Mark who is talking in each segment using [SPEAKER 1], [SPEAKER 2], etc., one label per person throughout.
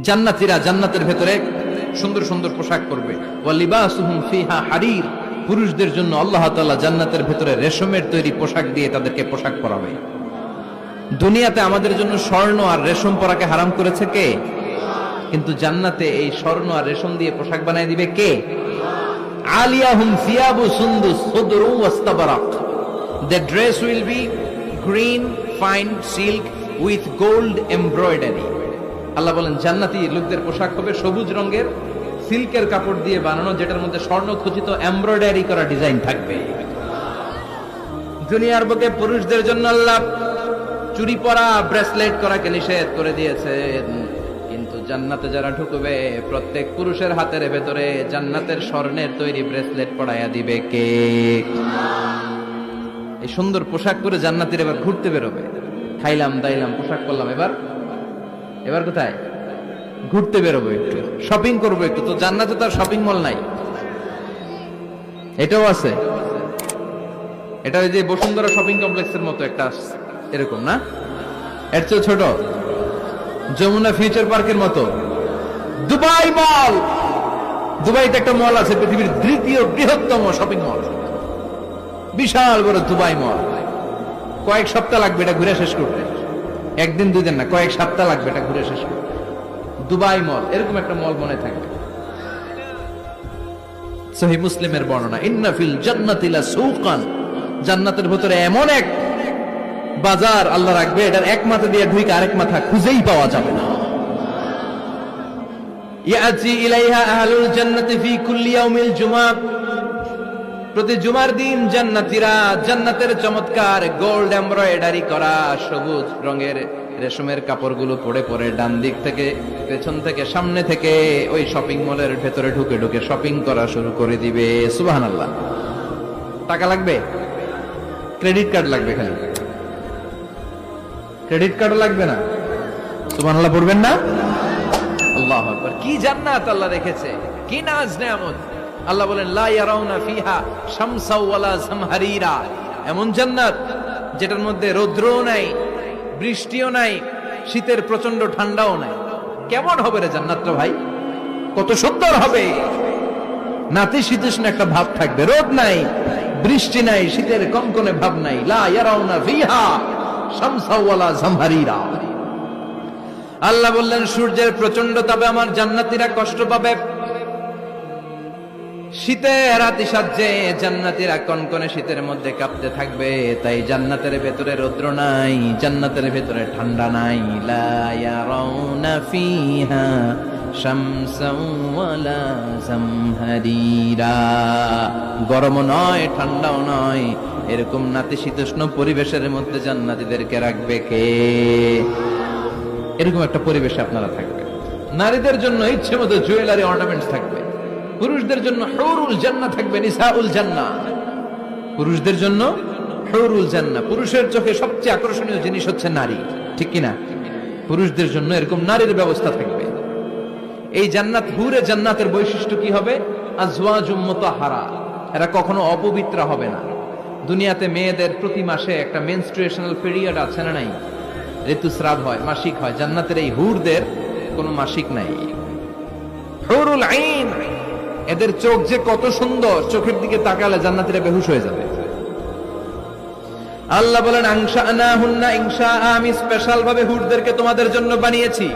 [SPEAKER 1] জান্নাতীরা জান্নাতের ভেতরে সুন্দর সুন্দর পোশাক পরবে। ফিহা হারির। পুরুষদের জন্য আল্লাহ তাআলা জান্নাতের ভেতরে রেশমের তৈরি পোশাক দিয়ে তাদেরকে পোশাক পরাবে। দুনিয়াতে আমাদের জন্য স্বর্ণ আর রেশম পরাকে হারাম করেছে কে? কিন্তু জান্নাতে এই স্বর্ণ আর রেশম দিয়ে পোশাক বানায় দিবে কে? Green fine silk with gold embroidery আল্লাহ বলেন, জান্নাতি লোকদের পোশাক হবে সবুজ রঙের, সিল্কের কাপড় দিয়ে বানানো, যেটার মধ্যে স্বর্ণ খচিত এমব্রয়ডারি করা ডিজাইন থাকবে। দুনিয়ার বুকে পুরুষদের জন্য আল্লাহ চুরি পরা ব্রেসলেট করাকে নিষেধ করে দিয়েছে কিন্তু জান্নাতে যারা ঢুকবে, প্রত্যেক পুরুষের হাতের ভেতরে জান্নাতের স্বর্ণের তৈরি ব্রেসলেট পড়াইয়া দিবে কে? এই সুন্দর পোশাক পরে জান্নাতের এবার ঘুরতে বেরোবে। খাইলাম, দাইলাম, পোশাক করলাম, এবার এবার কোথায়? ঘুরতে বেরোবো একটু। শপিং করব একটু। তো জান্নাতে তো আর শপিং মল নাই। এটাও আছে। এটা ওই যে বসুন্ধরা শপিং কমপ্লেক্সের মতো একটা এরকম, না? এর চেয়ে ছোট। যমুনা ফিউচার পার্কের মতো। দুবাই মল দুবাইতে একটা মল আছে, পৃথিবীর দ্বিতীয় বৃহত্তম শপিং মল বিশাল বড় দুবাই মল কয়েক সপ্তাহ লাগবে এটা ঘুরে শেষ করতে। একদিন দুই দিন না, কয়েক সপ্তাহ লাগবে এটা ঘুরে শেষ করতে দুবাই মল, এরকম একটা মল মনে থাকবে সহি মুসলিমের বর্ণনা জান্নাতিলা জান্নাতের ভিতরে এমন এক বাজার আল্লাহ রাখবে, এটার এক মাথা দিয়ে ঢুকে আরেক মাথা খুঁজেই পাওয়া যাবে না। ইয়াতি ইলাইহা আহলুল জান্নাতি ফি কুল্লি ইয়াউমিল জুমআ প্রতি জুমার দিন জান্নাতীরা জান্নাতের চমৎকার গোল্ড, এমব্রয়ডারি করা সবুজ রঙের রেশমের কাপড়গুলো পরে পরে ডান দিক থেকে, পেছন থেকে, সামনে থেকে ওই শপিং মলের ভেতরে ঢুকে ঢুকে শপিং করা শুরু করে দিবে। সুবহানাল্লাহ। টাকা লাগবে? ক্রেডিট কার্ড লাগবে খালি। ক্রেডিট কার্ড লাগবে না? সুবহানাল্লাহ পড়বেন না? আল্লাহ কি জান্নাত আল্লাহ রেখেছে? কি নাজ নেয়ামত? আল্লাহ বলেন, লা ইয়ারাউনা ফিহা শামসা ওয়ালা জামহারিরা। এমন জান্নাত যেটার মধ্যে রৌদ্রও নাই, বৃষ্টিও নাই, শীতের প্রচণ্ড ঠান্ডাও নাই। কেমন হবে রে জান্নাতটা ভাই? কত সুন্দর হবে। নাতি শীতোষ্ণ একটা ভাব থাকবে, রোদ নাই, বৃষ্টি নাই, শীতের কনকনে ভাব নাই। লা ইয়ারাউনা ফিহা শামসা ওয়ালা জামহারিরা। আল্লাহ বললেন, সূর্যের প্রচণ্ড তাপে আমার জান্নাতীরা কষ্ট পাবে। শীতে রাতি সাজ্জে জান্নাতীরা কনকনে শীতের মধ্যে কাঁপতে থাকবে। তাই জান্নাতের ভেতরে রৌদ্র নাই, জান্নাতের ভেতরে ঠান্ডা নাই। গরমও নয়, ঠান্ডাও নয়। এরকম নাতিশীতোষ্ণ পরিবেশের মধ্যে জান্নাতীদেরকে রাখবে কে? এরকম একটা পরিবেশে আপনারা থাকবেন। নারীদের জন্য ইচ্ছে মতো জুয়েলারি, অর্নামেন্টস থাকবে। পুরুষদের জন্য হৌরুল জান্না থাকবে, নিসাউল জান্না পুরুষদের জন্য হৌরুল জান্না পুরুষের চোখে সবচেয়ে আকর্ষণীয় জিনিস হচ্ছে নারী, ঠিক কিনা? পুরুষদের জন্য এরকম নারীর ব্যবস্থা থাকবে। এই জান্নাত, হুরে জান্নাতের বৈশিষ্ট্য কি হবে? মুতাহারা। এরা কখনো অপবিত্র হবে না। দুনিয়াতে মেয়েদের প্রতি মাসে একটা মেনস্ট্রুয়েশনাল পিরিয়ড আছে না নাই? ঋতুস্রাব হয়, মাসিক হয়। জান্নাতের এই হুরদের কোনো মাসিক নাই। হুরুল আইন। এদের চোখ যে কত সুন্দর, চোখের দিকে তাকালে জান্নাতীরা বেহুশ হয়ে যাবে। আল্লাহ বলেন আংশা না হুন্না ইংসা আমি স্পেশাল ভাবে হুরদেরকে তোমাদের জন্য বানিয়েছি।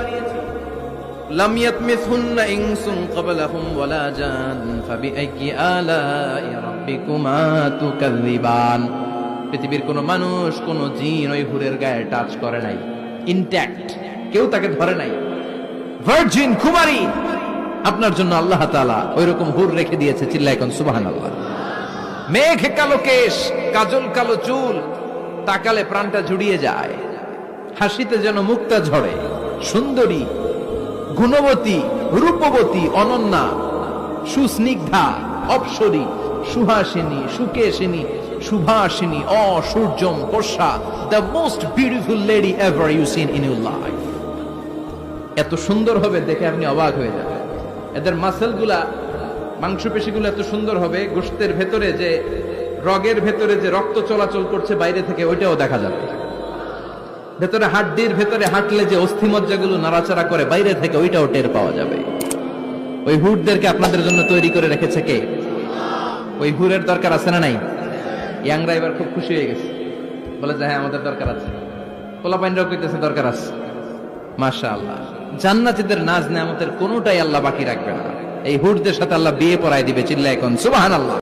[SPEAKER 1] পৃথিবীর কোনো মানুষ, কোনো জিন ওই হুরের গায়ে টাচ করে নাই। ইনট্যাক্ট কেউ তাকে ধরে নাই। ভার্জিন কুমারী আপনার জন্য আল্লাহ তাআলা ওই রকম হুর রেখে দিয়েছে চিল্লা এখন সুবহানাল্লাহ। মেঘ কালো কেশ, কাজল কালো চুল, তাকালে প্রাণটা জুড়িয়ে যায়। হাসিতে যেন মুক্তা ঝরে। সুন্দরী, গুণবতী, রূপবতী, অনন্যা, সুস্নিগ্ধা, অপসরী, সুহাসিনী, সুকেশিনী সুভাষিনী অসূর্যম the most beautiful lady ever you seen in your life এত সুন্দর হবে দেখে আপনি অবাক হয়ে যাবেন। এদের মাসেলগুলা, মাংসপেশিগুলো এত সুন্দর হবে, গোষ্ঠের ভেতরে যে, রগের ভেতরে যে রক্ত চলাচল করছে বাইরে থেকে, ওইটাও দেখা যাবে। ভেতরে হাড্ডির ভেতরে হাঁটলে যে অস্থিমজ্জাগুলো নাড়াচাড়া করে বাইরে থেকে, ওইটাও টের পাওয়া যাবে। ওই হুডদেরকে আপনাদের জন্য তৈরি করে রেখেছে কে? ওই হুরের দরকার আছে না নাই? ইয়াংরা এবার খুব খুশি হয়ে গেছে। বলে যে হ্যাঁ আমাদের দরকার আছে। পোলা পাইনরাও কইতেছে, দরকার আছে। মাশা আল্লাহ জান্নাতিদের নাজ নেয়ামতের কোনোটাই আল্লাহ বাকি রাখবে না। এই হুটদের সাথে আল্লাহ বিয়ে পড়ায় দিবে চিল্লা এখন সুবাহান আল্লাহ